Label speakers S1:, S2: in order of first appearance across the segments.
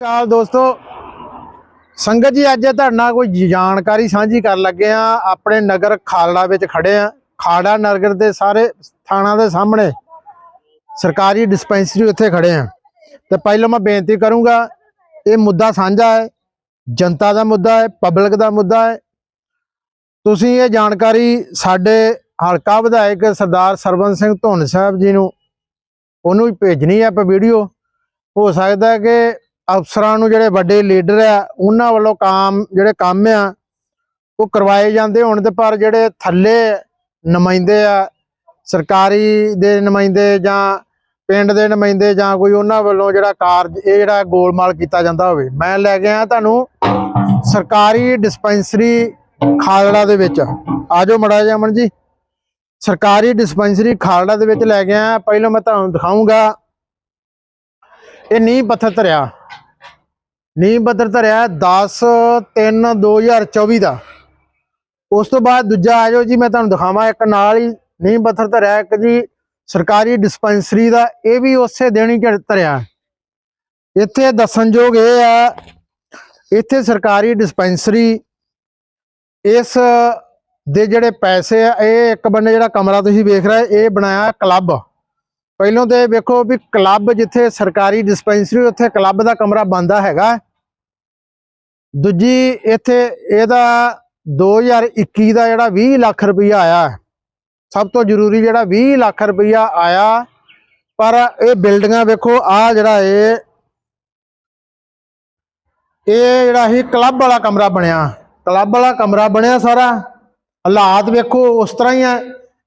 S1: ਚਾਲ ਦੋਸਤੋ। ਸੰਗਤ ਜੀ, ਅੱਜ ਤੁਹਾਡੇ ਨਾਲ ਕੋਈ ਜਾਣਕਾਰੀ ਸਾਂਝੀ ਕਰਨ ਲੱਗੇ ਆ ਆਪਣੇ ਨਗਰ ਖਾਲੜਾ ਵਿੱਚ ਖੜੇ ਆ ਖਾਲੜਾ ਨਗਰ ਦੇ ਸਾਰੇ ਥਾਣਾ ਦੇ ਸਾਹਮਣੇ ਸਰਕਾਰੀ ਡਿਸਪੈਂਸਰੀ ਉੱਥੇ ਖੜੇ ਆ ਤੇ ਪਹਿਲਾਂ ਮੈਂ ਬੇਨਤੀ ਕਰੂੰਗਾ, ਇਹ ਮੁੱਦਾ ਸਾਂਝਾ ਹੈ। ਜਨਤਾ ਦਾ ਮੁੱਦਾ ਹੈ, ਪਬਲਿਕ ਦਾ ਮੁੱਦਾ ਹੈ। ਤੁਸੀਂ ਇਹ ਜਾਣਕਾਰੀ ਸਾਡੇ ਹਲਕਾ ਵਿਧਾਇਕ ਸਰਦਾਰ ਸਰਵਨ ਸਿੰਘ ਧੁੰਨ ਸਾਹਿਬ ਜੀ ਨੂੰ, ਉਹਨੂੰ ਭੇਜਣੀ ਹੈ ਆਪਾਂ ਵੀਡੀਓ। ਹੋ ਸਕਦਾ ਕਿ ਅਫਸਰਾਂ ਨੂੰ ਜਿਹੜੇ ਵੱਡੇ ਲੀਡਰ ਆ, ਉਹਨਾਂ ਵੱਲੋਂ ਕੰਮ, ਜਿਹੜੇ ਕੰਮ ਆ, ਉਹ ਕਰਵਾਏ ਜਾਂਦੇ ਹੋਣ ਤੇ ਪਰ ਜਿਹੜੇ ਥੱਲੇ ਨੁਮਾਇੰਦੇ ਆ, ਸਰਕਾਰੀ ਦੇ ਨੁਮਾਇੰਦੇ ਜਾਂ ਪਿੰਡ ਦੇ ਨੁਮਾਇੰਦੇ ਜਾਂ ਕੋਈ ਉਹਨਾਂ ਵੱਲੋਂ ਜਿਹੜਾ ਕਾਰਜ, ਇਹ ਜਿਹੜਾ ਗੋਲਮਾਲ ਕੀਤਾ ਜਾਂਦਾ ਹੋਵੇ, ਮੈਂ ਲੈ ਕੇ ਆਇਆ ਤੁਹਾਨੂੰ ਸਰਕਾਰੀ ਡਿਸਪੈਂਸਰੀ ਖਾਲੜਾ ਦੇ ਵਿੱਚ। ਆਜੋ ਮੜਾ ਜੀ ਅਮਨ ਜੀ। ਸਰਕਾਰੀ ਡਿਸਪੈਂਸਰੀ ਖਾਲੜਾ ਦੇ ਵਿੱਚ ਲੈ ਕੇ ਆਇਆ, ਪਹਿਲਾਂ ਮੈਂ ਤੁਹਾਨੂੰ ਦਿਖਾਉਂਗਾ ਇਹ ਨੀਂਹ ਪੱਥਰ ਧਰਿਆ। ਨੀਂਹ ਪੱਥਰ ਧਰਿਆ 10 3 2024 ਦਾ। ਉਸ ਤੋਂ ਬਾਅਦ ਦੂਜਾ ਆ ਜਾਓ ਜੀ, ਮੈਂ ਤੁਹਾਨੂੰ ਦਿਖਾਵਾਂ, ਇੱਕ ਨਾਲ ਹੀ ਨੀਂਹ ਪੱਥਰ ਧਰਿਆ, ਇੱਕ ਜੀ ਸਰਕਾਰੀ ਡਿਸਪੈਂਸਰੀ ਦਾ, ਇਹ ਵੀ ਉਸੇ ਦਿਨ ਹੀ ਧਰਿਆ। ਇੱਥੇ ਦੱਸਣਯੋਗ ਇਹ ਆ, ਇੱਥੇ ਸਰਕਾਰੀ ਡਿਸਪੈਂਸਰੀ ਇਸ ਦੇ ਜਿਹੜੇ ਪੈਸੇ ਆ, ਇਹ ਇੱਕ ਬੰਨੇ ਜਿਹੜਾ ਕਮਰਾ ਤੁਸੀਂ ਵੇਖ ਰਹੇ, ਇਹ ਬਣਾਇਆ ਕਲੱਬ ਪਹਿਲੋਂ ਤੇ ਵੇਖੋ ਵੀ ਕਲੱਬ ਜਿੱਥੇ ਸਰਕਾਰੀ ਡਿਸਪੈਂਸਰੀ ਉੱਥੇ ਕਲੱਬ ਦਾ ਕਮਰਾ ਬੰਦਾ ਹੈਗਾ। ਦੂਜੀ, ਇੱਥੇ ਇਹਦਾ 2021 ਦਾ ਜਿਹੜਾ 20 ਲੱਖ ਰੁਪਈਆ ਆਇਆ। ਸਭ ਤੋਂ ਜ਼ਰੂਰੀ ਜਿਹੜਾ 20 ਲੱਖ ਰੁਪਈਆ ਆਇਆ, ਪਰ ਇਹ ਬਿਲਡਿੰਗਾਂ ਵੇਖੋ ਆ ਜਿਹੜਾ ਇਹ ਇਹ ਜਿਹੜਾ ਹੀ ਕਲੱਬ ਵਾਲਾ ਕਮਰਾ ਬਣਿਆ। ਕਲੱਬ ਵਾਲਾ ਕਮਰਾ ਬਣਿਆ ਸਾਰਾ। ਹਾਲਾਤ ਵੇਖੋ ਉਸ ਤਰ੍ਹਾਂ ਹੀ ਹੈ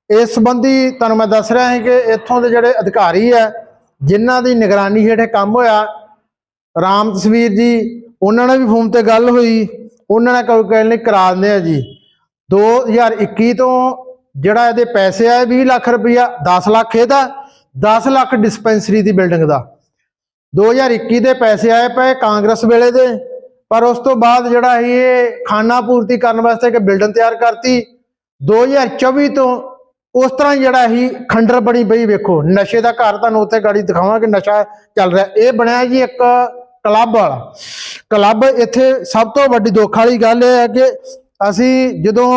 S1: ਇਸ ਸੰਬੰਧੀ ਤੁਹਾਨੂੰ ਮੈਂ ਦੱਸ ਰਿਹਾ ਹਾਂ ਕਿ ਇੱਥੋਂ ਦੇ ਜਿਹੜੇ ਅਧਿਕਾਰੀ ਹੈ, ਜਿਨ੍ਹਾਂ ਦੀ ਨਿਗਰਾਨੀ ਹੇਠ ਕੰਮ ਹੋਇਆ, ਰਾਮ ਤਸਵੀਰ ਜੀ, ਉਹਨਾਂ ਨਾਲ ਵੀ ਫੋਨ ਤੇ ਗੱਲ ਹੋਈ, ਉਹਨਾਂ ਨੇ ਕੋਈ ਕਹਿਣ ਲਈ ਕਰਾ ਦਿੰਦੇ ਆ ਜੀ। 2021 ਤੋਂ ਜਿਹੜਾ ਇਹਦੇ ਪੈਸੇ ਆਏ 20 ਲੱਖ ਰੁਪਈਆ 10 ਲੱਖ ਇਹਦਾ 10 ਲੱਖ ਡਿਸਪੈਂਸਰੀ ਦੀ ਬਿਲਡਿੰਗ ਦਾ। 2021 ਦੇ ਪੈਸੇ ਆਏ ਪਏ ਕਾਂਗਰਸ ਵੇਲੇ ਦੇ, ਪਰ ਉਸ ਤੋਂ ਬਾਅਦ ਜਿਹੜਾ ਸੀ ਇਹ ਖਾਨਾ ਪੂਰਤੀ ਕਰਨ ਵਾਸਤੇ ਇੱਕ ਬਿਲਡਿੰਗ ਤਿਆਰ ਕਰਤੀ। 2024 ਤੋਂ ਉਸ ਤਰ੍ਹਾਂ ਹੀ ਜਿਹੜਾ ਹੀ ਖੰਡਰ ਬਣੀ ਪਈ ਵੇਖੋ, ਨਸ਼ੇ ਦਾ ਘਰ ਤੁਹਾਨੂੰ ਉੱਥੇ ਗਾੜੀ ਦਿਖਾਵਾਂਗੇ ਨਸ਼ਾ ਚੱਲ ਰਿਹਾ। ਇਹ ਬਣਿਆ ਜੀ ਇੱਕ ਕਲੱਬ ਵਾਲਾ। ਕਲੱਬ ਇੱਥੇ ਸਭ ਤੋਂ ਵੱਡੀ ਦੁੱਖ ਵਾਲੀ ਗੱਲ ਇਹ ਹੈ ਕਿ ਅਸੀਂ ਜਦੋਂ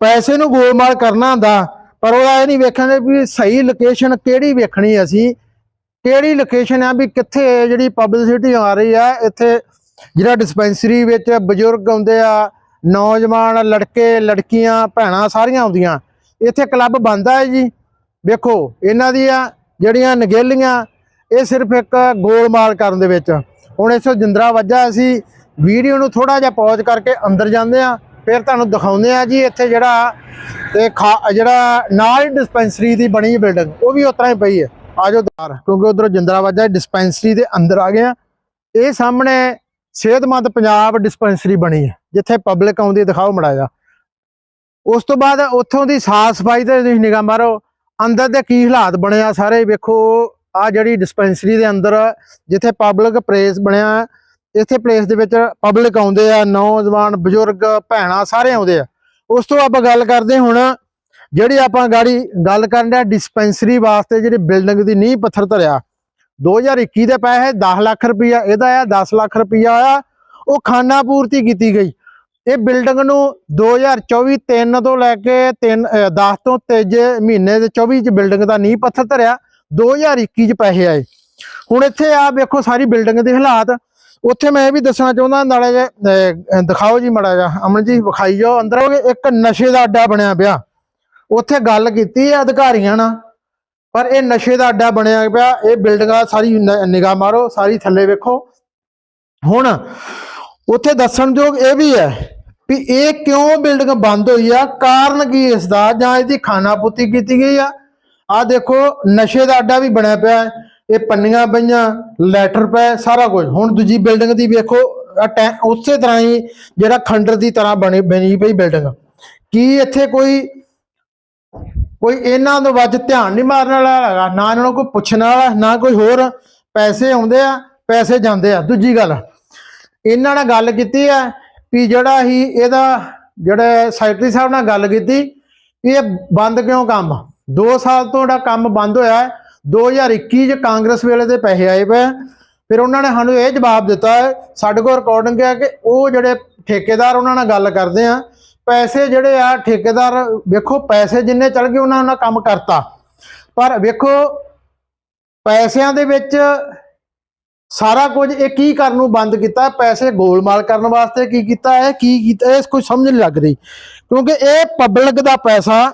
S1: ਪੈਸੇ ਨੂੰ ਗੋਲਮਾਲ ਕਰਨਾ ਹੁੰਦਾ, ਪਰ ਉਹਦਾ ਇਹ ਨਹੀਂ ਵੇਖਣਾ ਵੀ ਸਹੀ ਲੋਕੇਸ਼ਨ ਕਿਹੜੀ ਵੇਖਣੀ ਅਸੀਂ। ਕਿਹੜੀ ਲੋਕੇਸ਼ਨ ਆ ਵੀ ਕਿੱਥੇ ਜਿਹੜੀ ਪਬਲਿਸਿਟੀ ਆ ਰਹੀ ਆ ਇੱਥੇ ਜਿਹੜਾ ਡਿਸਪੈਂਸਰੀ ਵਿੱਚ ਬਜ਼ੁਰਗ ਆਉਂਦੇ ਆ, ਨੌਜਵਾਨ, ਲੜਕੇ, ਲੜਕੀਆਂ, ਭੈਣਾਂ ਸਾਰੀਆਂ ਆਉਂਦੀਆਂ। ਇੱਥੇ ਕਲੱਬ ਬੰਦਾ ਹੈ ਜੀ। ਵੇਖੋ, ਇਹਨਾਂ ਦੀਆਂ ਜਿਹੜੀਆਂ ਨਗੇਲੀਆਂ, ਇਹ ਸਿਰਫ ਇੱਕ ਗੋਲਮਾਲ ਕਰਨ ਦੇ ਵਿੱਚ। ਹੁਣ ਇਸ ਜਿੰਦਰਾ ਵੱਜਾ, ਅਸੀਂ ਵੀਡੀਓ ਨੂੰ ਥੋੜਾ ਜਿਹਾ ਪੌਜ਼ ਕਰਕੇ ਅੰਦਰ ਜਾਂਦੇ ਆ ਫਿਰ ਤੁਹਾਨੂੰ ਦਿਖਾਉਂਦੇ ਆ ਜੀ ਇੱਥੇ ਜਿਹੜਾ ਤੇ ਖਾ- ਜਿਹੜਾ ਨਾਲ ਡਿਸਪੈਂਸਰੀ ਦੀ ਬਣੀ ਬਿਲਡਿੰਗ ਉਹ ਵੀ ਉਸ ਹੀ ਪਈ ਹੈ। ਆਜੋ ਦਾਰ ਕਿਉਂਕਿ ਉਧਰੋਂ ਜਿੰਦਰਾ ਵੱਜਾ ਡਿਸਪੈਂਸਰੀ ਦੇ ਅੰਦਰ ਆ ਗਏ ਆ ਇਹ ਸਾਹਮਣੇ ਸਿਹਤਮੰਦ ਪੰਜਾਬ ਡਿਸਪੈਂਸਰੀ ਬਣੀ ਹੈ, ਜਿੱਥੇ ਪਬਲਿਕ ਆਉਂਦੀ ਦਿਖਾਓ ਮੜਾ ਉਸ ਤੋਂ ਬਾਅਦ ਉੱਥੋਂ ਦੀ ਸਾਫ਼ ਸਫ਼ਾਈ ਤੇ ਤੁਸੀਂ ਨਿਗਾਹ ਮਾਰੋ, ਅੰਦਰ ਦੇ ਕੀ ਹਾਲਾਤ ਬਣੇ ਆ ਸਾਰੇ ਵੇਖੋ, ਆ ਜਿਹੜੀ ਡਿਸਪੈਂਸਰੀ ਦੇ ਅੰਦਰ ਜਿੱਥੇ ਪਬਲਿਕ ਪਲੇਸ ਬਣਿਆ, ਇੱਥੇ ਪਲੇਸ ਦੇ ਵਿੱਚ ਪਬਲਿਕ ਆਉਂਦੇ ਆ, ਨੌਜਵਾਨ, ਬਜ਼ੁਰਗ, ਭੈਣਾਂ ਸਾਰੇ ਆਉਂਦੇ ਆ। ਉਸ ਤੋਂ ਆਪਾਂ ਗੱਲ ਕਰਦੇ ਹੁਣ, ਜਿਹੜੀ ਆਪਾਂ ਗਾੜੀ ਗੱਲ ਕਰਨ ਦਾ ਡਿਸਪੈਂਸਰੀ ਵਾਸਤੇ ਜਿਹੜੀ ਬਿਲਡਿੰਗ ਦੀ ਨੀਂਹ ਪੱਥਰ ਧਰਿਆ 2021 ਦੇ ਪੈਸੇ 10 ਲੱਖ ਰੁਪਈਆ, ਇਹਦਾ ਆ 10 ਲੱਖ ਰੁਪਈਆ ਆਇਆ ਉਹ ਖਾਨਾ ਪੂਰਤੀ ਕੀਤੀ ਗਈ। ਇਹ ਬਿਲਡਿੰਗ ਨੂੰ 2024 3 ਤੋਂ ਲੈ ਕੇ 3 10 ਤੋਂ ਤੀਜੇ ਮਹੀਨੇ ਦੇ 24 ਚ ਬਿਲਡਿੰਗ ਦਾ ਨੀਂਹ ਪੱਥਰ ਧਰਿਆ 2021 ਚ ਪੈਸੇ ਆਏ। ਹੁਣ ਇੱਥੇ ਆ ਵੇਖੋ ਸਾਰੀ ਬਿਲਡਿੰਗ ਦੇ ਹਾਲਾਤ। ਉੱਥੇ ਮੈਂ ਇਹ ਵੀ ਦੱਸਣਾ ਚਾਹੁੰਦਾ, ਨਾਲੇ ਜੇ ਦਿਖਾਓ ਜੀ ਮੜਾ ਜਾ ਅਮਨ ਜੀ ਵਿਖਾਈ ਜਾਓ, ਅੰਦਰ ਇੱਕ ਨਸ਼ੇ ਦਾ ਅੱਡਾ ਬਣਿਆ ਪਿਆ। ਉੱਥੇ ਗੱਲ ਕੀਤੀ ਹੈ ਅਧਿਕਾਰੀਆਂ ਨਾਲ, ਪਰ ਇਹ ਨਸ਼ੇ ਦਾ ਅੱਡਾ ਬਣਿਆ ਪਿਆ। ਇਹ ਬਿਲਡਿੰਗਾਂ ਸਾਰੀ ਨ- ਨਿਗਾਹ ਮਾਰੋ, ਸਾਰੀ ਥੱਲੇ ਵੇਖੋ। ਹੁਣ ਉੱਥੇ ਦੱਸਣਯੋਗ ਇਹ ਵੀ ਹੈ ਵੀ ਇਹ ਕਿਉਂ ਬਿਲਡਿੰਗ ਬੰਦ ਹੋਈ ਆ? ਕਾਰਨ ਕੀ ਇਸ ਦਾ ਜਾਂ ਇਹਦੀ ਖਾਨਾਪੂਰਤੀ ਕੀਤੀ ਗਈ ਆ? ਆ ਦੇਖੋ, ਨਸ਼ੇ ਦਾ ਅੱਡਾ ਵੀ ਬਣਿਆ ਪਿਆ ਹੈ। ਇਹ ਪੰਨੀਆਂ ਪਈਆਂ, ਲੈਟਰ ਪਏ ਸਾਰਾ ਕੁਝ। ਹੁਣ ਦੂਜੀ ਬਿਲਡਿੰਗ ਦੀ ਵੇਖੋ ਟੈ- ਉਸੇ ਤਰ੍ਹਾਂ ਹੀ ਜਿਹੜਾ ਖੰਡਰ ਦੀ ਤਰ੍ਹਾਂ ਬਣੀ ਬਣੀ ਪਈ ਬਿਲਡਿੰਗ ਕੀ ਇੱਥੇ ਕੋਈ ਕੋਈ ਇਹਨਾਂ ਨੂੰ ਵੱਜ ਧਿਆਨ ਨਹੀਂ ਮਾਰਨ ਵਾਲਾ ਹੈਗਾ? ਨਾ ਇਹਨਾਂ ਨੂੰ ਕੋਈ ਪੁੱਛਣ ਵਾਲਾ, ਨਾ ਕੋਈ ਹੋਰ ਪੈਸੇ ਆਉਂਦੇ ਆ, ਪੈਸੇ ਜਾਂਦੇ ਆ। ਦੂਜੀ ਗੱਲ, ਇਹਨਾਂ ਨਾਲ ਗੱਲ ਕੀਤੀ ਆ ਵੀ ਜਿਹੜਾ ਹੀ ਇਹਦਾ ਜਿਹੜੇ ਸੈਕਟਰੀ ਸਾਹਿਬ ਨਾਲ ਗੱਲ ਕੀਤੀ, ਇਹ ਬੰਦ ਕਿਉਂ ਕੰਮ? 2 ਸਾਲ ਤੋਂ ਜਿਹੜਾ ਕੰਮ ਬੰਦ ਹੋਇਆ ਹੈ 2021 ਚ ਕਾਂਗਰਸ ਵੇਲੇ ਦੇ ਪੈਸੇ ਆਏ ਪਏ ਫਿਰ ਉਹਨਾਂ ਨੇ ਸਾਨੂੰ ਇਹ ਜਵਾਬ ਦਿੱਤਾ ਸਾਡੇ ਕੋਲ ਰਿਕਾਰਡਿੰਗ ਹੈ ਕਿ ਉਹ ਜਿਹੜੇ ਠੇਕੇਦਾਰ ਉਹਨਾਂ ਨਾਲ ਗੱਲ ਕਰਦੇ ਆ, ਪੈਸੇ ਜਿਹੜੇ ਆ ਠੇਕੇਦਾਰ, ਵੇਖੋ ਪੈਸੇ ਜਿੰਨੇ ਚਲ ਗਏ ਉਹਨਾਂ ਨਾਲ ਕੰਮ ਕਰਤਾ। ਪਰ ਵੇਖੋ, ਪੈਸਿਆਂ ਦੇ ਵਿੱਚ ਸਾਰਾ ਕੁਝ ਇਹ ਕੀ ਕਰਨ ਨੂੰ ਬੰਦ ਕੀਤਾ? ਪੈਸੇ ਗੋਲਮਾਲ ਕਰਨ ਵਾਸਤੇ ਕੀ ਕੀਤਾ ਹੈ ਕੀ ਕੀਤਾ ਇਹ? ਕੋਈ ਸਮਝ ਨਹੀਂ ਲੱਗ ਰਹੀ। ਕਿਉਂਕਿ ਇਹ ਪਬਲਿਕ ਦਾ ਪੈਸਾ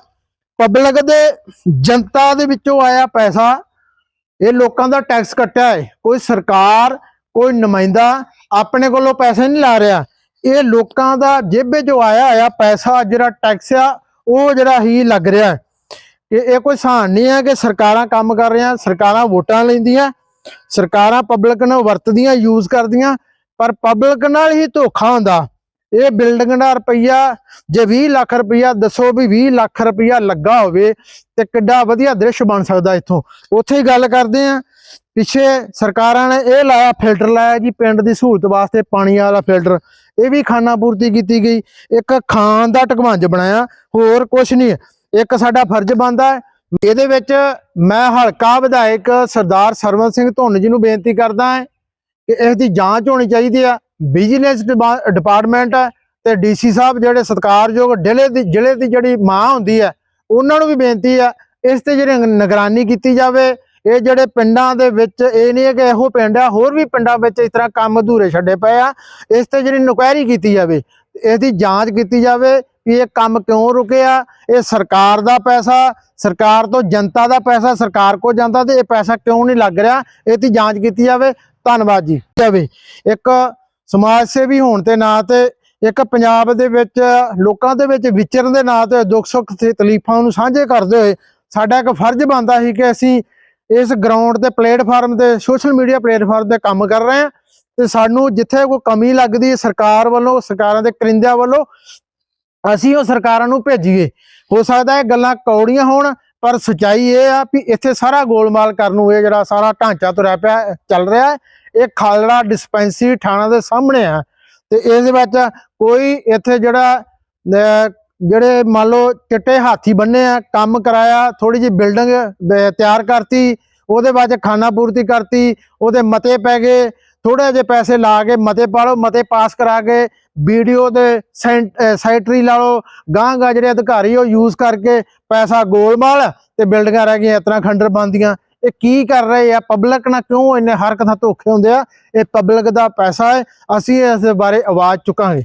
S1: ਪਬਲਿਕ ਦੇ ਜਨਤਾ ਦੇ ਵਿੱਚੋਂ ਆਇਆ ਪੈਸਾ, ਇਹ ਲੋਕਾਂ ਦਾ ਟੈਕਸ ਕੱਟਿਆ ਹੈ। ਕੋਈ ਸਰਕਾਰ, ਕੋਈ ਨੁਮਾਇੰਦਾ ਆਪਣੇ ਕੋਲੋਂ ਪੈਸੇ ਨਹੀਂ ਲਾ ਰਿਹਾ। ਇਹ ਲੋਕਾਂ ਦਾ ਜੇਬੇ ਜੋ ਆਇਆ ਹੋਇਆ ਪੈਸਾ, ਜਿਹੜਾ ਟੈਕਸ ਆ, ਉਹ ਜਿਹੜਾ ਹੀ ਲੱਗ ਰਿਹਾ ਕਿ ਇਹ ਕੋਈ ਸਹਾਨ ਨਹੀਂ ਹੈ ਕਿ ਸਰਕਾਰਾਂ ਕੰਮ ਕਰ ਰਹੀਆਂ, ਸਰਕਾਰਾਂ ਵੋਟਾਂ ਲੈਂਦੀਆਂ ਸਰਕਾਰਾਂ ਪਬਲਿਕ ਨੂੰ ਵਰਤਦੀਆਂ ਯੂਜ਼ ਕਰਦੀਆਂ, ਪਰ ਪਬਲਿਕ ਨਾਲ ਹੀ ਧੋਖਾ ਹੁੰਦਾ। ਇਹ ਬਿਲਡਿੰਗ ਦਾ ਰੁਪਈਆ, ਜੇ 20 ਲੱਖ ਰੁਪਈਆ ਦੱਸੋ ਵੀ 20 ਲੱਖ ਰੁਪਈਆ ਲੱਗਾ ਹੋਵੇ, ਤੇ ਕਿੱਡਾ ਵਧੀਆ ਦ੍ਰਿਸ਼ ਬਣ ਸਕਦਾ ਇੱਥੋਂ। ਉੱਥੇ ਹੀ ਗੱਲ ਕਰਦੇ ਆ ਪਿੱਛੇ ਸਰਕਾਰਾਂ ਨੇ ਇਹ ਲਾਇਆ ਫਿਲਟਰ ਲਾਇਆ ਜੀ, ਪਿੰਡ ਦੀ ਸਹੂਲਤ ਵਾਸਤੇ ਪਾਣੀ ਵਾਲਾ ਫਿਲਟਰ ਇਹ ਵੀ ਖਾਨਾ ਪੂਰਤੀ ਕੀਤੀ ਗਈ। ਇੱਕ ਖਾਨ ਦਾ ਟਕਵੰਜ ਬਣਾਇਆ, ਹੋਰ ਕੁਝ ਨਹੀਂ। ਇੱਕ ਸਾਡਾ ਫਰਜ਼ ਬਣਦਾ ਹੈ ਇਹਦੇ ਵਿੱਚ ਮੈਂ ਹਲਕਾ ਵਿਧਾਇਕ ਸਰਦਾਰ ਸਰਵਨ ਸਿੰਘ ਧੁੰਨ ਜੀ ਨੂੰ ਬੇਨਤੀ ਕਰਦਾ ਹਾਂ ਕਿ ਇਸ ਦੀ ਜਾਂਚ ਹੋਣੀ ਚਾਹੀਦੀ ਆ। ਵਿਜੀਲੈਂਸ ਡਿਪਾਰਟਮੈਂਟ ਹੈ ਤੇ ਡੀਸੀ ਸਾਹਿਬ ਜਿਹੜੇ ਸਤਿਕਾਰਯੋਗ ਜ਼ਿਲ੍ਹੇ ਦੀ ਜ਼ਿਲ੍ਹੇ ਦੀ ਜਿਹੜੀ ਮਾਂ ਹੁੰਦੀ ਹੈ ਉਹਨਾਂ ਨੂੰ ਵੀ ਬੇਨਤੀ ਆ, ਇਸ ਤੇ ਜਿਹੜੀ ਨਿਗਰਾਨੀ ਕੀਤੀ ਜਾਵੇ। ਇਹ ਜਿਹੜੇ ਪਿੰਡਾਂ ਦੇ ਵਿੱਚ, ਇਹ ਨਹੀਂ ਹੈ ਕਿ ਇਹੋ ਪਿੰਡ ਆ, ਹੋਰ ਵੀ ਪਿੰਡਾਂ ਵਿੱਚ ਇਸ ਤਰ੍ਹਾਂ ਕੰਮ ਅਧੂਰੇ ਛੱਡੇ ਪਏ ਆ। ਇਸ ਤੇ ਜਿਹੜੀ ਇਨਕੁਆਇਰੀ ਕੀਤੀ ਜਾਵੇ, ਇਸ ਦੀ ਜਾਂਚ ਕੀਤੀ ਜਾਵੇ। ਕਿ ਇਹ ਕੰਮ ਕਿਉਂ ਰੁਕਿਆ? ਇਹ ਸਰਕਾਰ ਦਾ ਪੈਸਾ, ਸਰਕਾਰ ਤੋਂ ਜਨਤਾ ਦਾ ਪੈਸਾ, ਸਰਕਾਰ ਕੋ ਜਾਂਦਾ ਤੇ ਇਹ ਪੈਸਾ ਕਿਉਂ ਨਹੀਂ ਲੱਗ ਰਿਹਾ? ਇਹ ਦੀ ਜਾਂਚ ਕੀਤੀ ਜਾਵੇ। ਧੰਨਵਾਦ ਜੀ। ਜਾਵੇ। ਇੱਕ ਸਮਾਜ ਸੇਵੀ ਹੋਣ ਦੇ ਨਾਂ ਤੇ, ਇੱਕ ਪੰਜਾਬ ਦੇ ਵਿੱਚ, ਲੋਕਾਂ ਦੇ ਵਿੱਚ ਵਿਚਰਨ ਦੇ ਨਾਂ ਤੇ ਦੁੱਖ ਸੁੱਖ ਤੇ ਤਕਲੀਫਾਂ ਨੂੰ ਸਾਂਝੇ ਕਰਦੇ ਹੋਏ ਸਾਡਾ ਇੱਕ ਫਰਜ਼ ਬਣਦਾ ਸੀ ਕਿ ਅਸੀਂ ਇਸ ਗਰਾਊਂਡ ਤੇ ਪਲੇਟਫਾਰਮ ਤੇ ਸੋਸ਼ਲ ਮੀਡੀਆ ਪਲੇਟਫਾਰਮ ਤੇ ਕੰਮ ਕਰ ਰਹੇ ਹਾਂ ਤੇ ਸਾਨੂੰ ਜਿੱਥੇ ਕੋਈ ਕਮੀ ਲੱਗਦੀ ਸਰਕਾਰ ਵੱਲੋਂ, ਸਰਕਾਰਾਂ ਦੇ ਕਰਿੰਦਿਆਂ ਵੱਲੋਂ ਅਸੀਂ ਉਹ ਸਰਕਾਰਾਂ ਨੂੰ ਭੇਜੀਏ। ਹੋ ਸਕਦਾ ਇਹ ਗੱਲਾਂ ਕੌੜੀਆਂ ਹੋਣ, ਪਰ ਸਚਾਈ ਇਹ ਆ ਵੀ ਇੱਥੇ ਸਾਰਾ ਗੋਲਮਾਲ ਕਰਨ ਨੂੰ ਇਹ ਜਿਹੜਾ ਸਾਰਾ ਢਾਂਚਾ ਤੁਰਿਆ ਪਿਆ ਚੱਲ ਰਿਹਾ ਇਹ ਖਾਲੜਾ ਡਿਸਪੈਂਸਰੀ ਥਾਣਾ ਦੇ ਸਾਹਮਣੇ ਆ। ਤੇ ਇਸ ਵਿੱਚ ਕੋਈ ਇੱਥੇ ਜਿਹੜਾ ਜਿਹੜੇ ਮੰਨ ਲਓ ਚਿੱਟੇ ਹਾਥੀ ਬੰਨੇ ਆ, ਕੰਮ ਕਰਾਇਆ ਥੋੜੀ ਜਿਹੀ ਬਿਲਡਿੰਗ ਤਿਆਰ ਕਰਤੀ, ਉਹਦੇ ਬਾਅਦ 'ਚ ਖਾਨਾ ਪੂਰਤੀ ਕਰਤੀ, ਉਹਦੇ ਮਤੇ ਪੈ ਗਏ ਥੋੜੇ ਜਿਹੇ ਪੈਸੇ ਲਾ ਕੇ ਮਤੇ ਪਾ ਲਓ ਮਤੇ ਪਾਸ ਕਰਾ ਕੇ ਵੀਡੀਓ ਦੇ ਸੈਕਟਰੀ ਲਾ ਲਓ ਗਾਂਹ ਗਾਂਹ ਜਿਹੜੇ ਅਧਿਕਾਰੀ ਉਹ ਯੂਜ਼ ਕਰਕੇ ਪੈਸਾ ਗੋਲਮਾਲ ਤੇ ਬਿਲਡਿੰਗਾਂ ਰਹਿ ਗਈਆਂ ਇਤਨਾ ਖੰਡਰ ਬੰਦੀਆਂ ਇਹ ਕੀ ਕਰ ਰਹੇ ਆ? ਪਬਲਿਕ ਨਾਲ ਕਿਉਂ ਇੰਨੇ ਹਰਕਤਾਂ ਧੋਖੇ ਹੁੰਦੇ ਆ? ਇਹ ਪਬਲਿਕ ਦਾ ਪੈਸਾ ਹੈ, ਅਸੀਂ ਇਸ ਬਾਰੇ ਆਵਾਜ਼ ਚੁੱਕਾਂਗੇ।